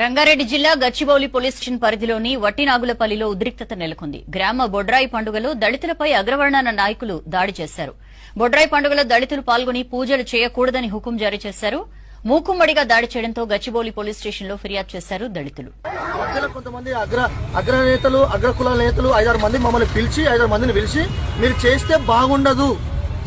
రంగారెడ్డి జిల్లా Gachibowli police station పరిధిలోని వట్టినాగులపల్లిలో ఉద్రిక్తత నెలకొంది. గ్రామ బొడ్రాయి పండుగలో దళితులపై అగ్రవర్ణాల నాయకులు దాడి చేశారు. బొడ్రాయి పండుగలో దళితులు పాల్గొని పూజలు చేయకూడదని హుకుం జారీ చేశారు. మూకుమ్మడిగా దాడి చేయడంతో గచ్చిబౌలి పోలీస్ స్టేషన్లో ఫిర్యాదు చేశారు దళితులు. కొంతమంది అగ్ర అగ్ర నేతలు అగ్ర కుల నేతలు ఐదారు మంది మమ్మల్ని పిలిచి ఐదారు మందిని పిలిచి మీరు చేస్తే బాగుండదు.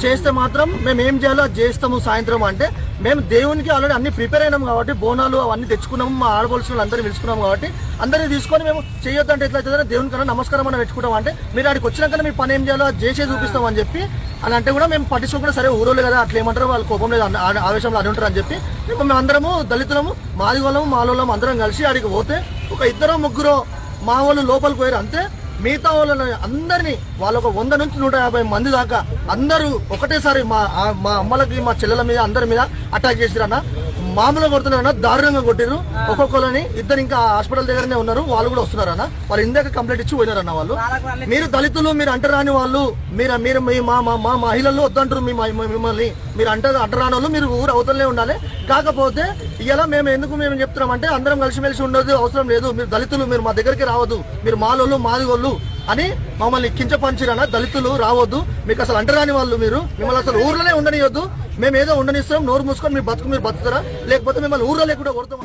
చేస్తే మాత్రం మేము ఏం చేయాలో అది చేస్తాము సాయంత్రం అంటే. మేము దేవునికి ఆల్రెడీ అన్ని ప్రిపేర్ అయినాం కాబట్టి బోనాలు అవన్నీ తెచ్చుకున్నాము మా ఆడవలసిన అందరినీ పిలుచుకున్నాము కాబట్టి. అందరినీ తీసుకొని మేము చేయొద్దంటే ఎట్లా అవుతుందో దేవుని కన్నా నమస్కారం అని పెట్టుకుంటాం అంటే మీరు ఆడికి వచ్చినాక మీ పని ఏం చేయాలో అది చేసే చూపిస్తాం అని చెప్పి అని అంటే కూడా మేము పట్టించుకోకుండా సరే ఊరోళ్ళు కదా అట్లా ఏమంటారు వాళ్ళు కోపం లేదు ఆవేశంలో అది ఉంటారు అని చెప్పి మేము అందరము దళితులము మాదిగోళ్ళము మాలోళ్ళము అందరం కలిసి ఆడికి పోతే ఒక ఇద్దరు ముగ్గురు మా వాళ్ళు లోపలికి పోయారు. అంతే. మిగతా వాళ్ళని అందరినీ వాళ్ళ ఒక వంద నుంచి నూట యాభై మంది దాకా అందరూ ఒకటేసారి మా మా అమ్మలకి మా చెల్లెల మీద అందరి మీద అటాక్ చేసిరన్న మామూలుగా కొడుతున్నారన్న దారుణంగా కొట్టిరు ఒక్కొక్కరిని ఇద్దరు ఇంకా హాస్పిటల్ దగ్గరనే ఉన్నారు. వాళ్ళు కూడా వస్తున్నారన్న వాళ్ళు ఇందాక కంప్లైంట్ ఇచ్చి పోయినారన్న వాళ్ళు. మీరు దళితులు మీరు అంటరాని వాళ్ళు మీరు మీరు మీ మా మా- మహిళలు వద్దంటారు మీ మ- మిమ్మల్ని. మీరు అంటారు అంటరాని వాళ్ళు మీరు ఊరు అవతలనే ఉండాలి. కాకపోతే ఇలా మేము ఎందుకు మేము చెప్తున్నామంటే అందరం కలిసిమెలిసి ఉండదు అవసరం లేదు. మీరు దళితులు మీరు మా దగ్గరికి రావద్దు. మీరు మాలోళ్ళు మాదిగోళ్ళు అని మమ్మల్ని కించపంచిరన? దళితులు రావద్దు. మీకు అసలు అంటరాని వాళ్ళు మీరు. మిమ్మల్ని అసలు ఊర్లోనే ఉండనియొద్దు. మేము ఏదో ఉండనిస్తాం నోరు మూసుకొని మీరు బతుకు మీరు బతుకుతారా? లేకపోతే మిమ్మల్ని ఊర్లో లేకుండా కొడతాం